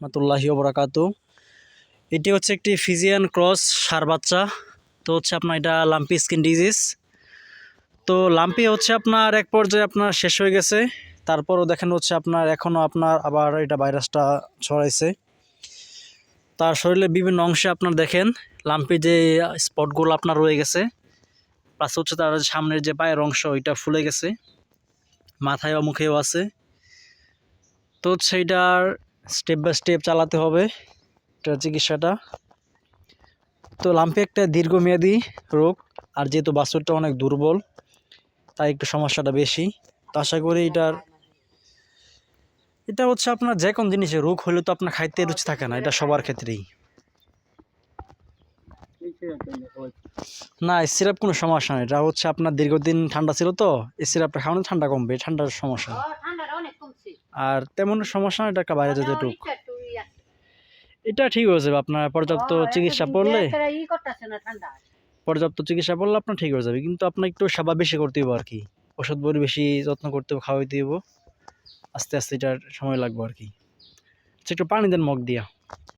রহমতুল্লাহি বরাকাত এটি হচ্ছে একটি ফিজিয়ান ক্রস সার বাচ্চা। তো হচ্ছে আপনার এটা লাম্পি স্কিন ডিজিজ তো লাম্পি হচ্ছে আপনার এক পর্যায়ে আপনার শেষ হয়ে গেছে। তারপরও দেখেন হচ্ছে আপনার এখনও আপনার আবার এটা ভাইরাসটা ছড়াইছে। তার শরীরে বিভিন্ন অংশে আপনার দেখেন লাম্পি যে স্পটগুলো আপনার রয়ে গেছে। প্লাস হচ্ছে তার সামনের যে পায়ের অংশ, ওইটা ফুলে গেছে। মাথায় মুখেও আছে। তো এটার স্টেপ বাই স্টেপ চালাতে হবে। এটা চিকিৎসাটা। তো লাম্পে একটা দীর্ঘমেয়াদী রোগ, আর যেহেতু বাছুরটা অনেক দুর্বল, তাই একটু সমস্যাটা বেশি। তো আশা করি এটার, এটা হচ্ছে আপনার যে কোন জিনিসের রোগ হলে তো আপনার খাইতে রুচি থাকে না, এটা সবার ক্ষেত্রেই। না এই সিরাপ কোনো সমস্যা নেই। এটা হচ্ছে আপনার দীর্ঘদিন ঠান্ডা ছিল তো এই সিরাপটা খাওয়ানো ঠান্ডা কমবে ঠান্ডার সমস্যা। আর তেমন সমস্যা না এটা বাইরে যেতে টুক। এটা ঠিক হয়ে যাবে আপনার পর্যাপ্ত চিকিৎসা পড়লে পর্যাপ্ত চিকিৎসা পড়লে আপনার ঠিক হয়ে যাবে কিন্তু আপনার একটু সেবা বেশি করতে হবে আর কি। ওষুধ বড়ি বেশি যত্ন করতে হবে খাওয়াইতে হবে আস্তে আস্তে এটার সময় লাগবে আর কি। আচ্ছা একটু পানি দেন মগ দিয়া।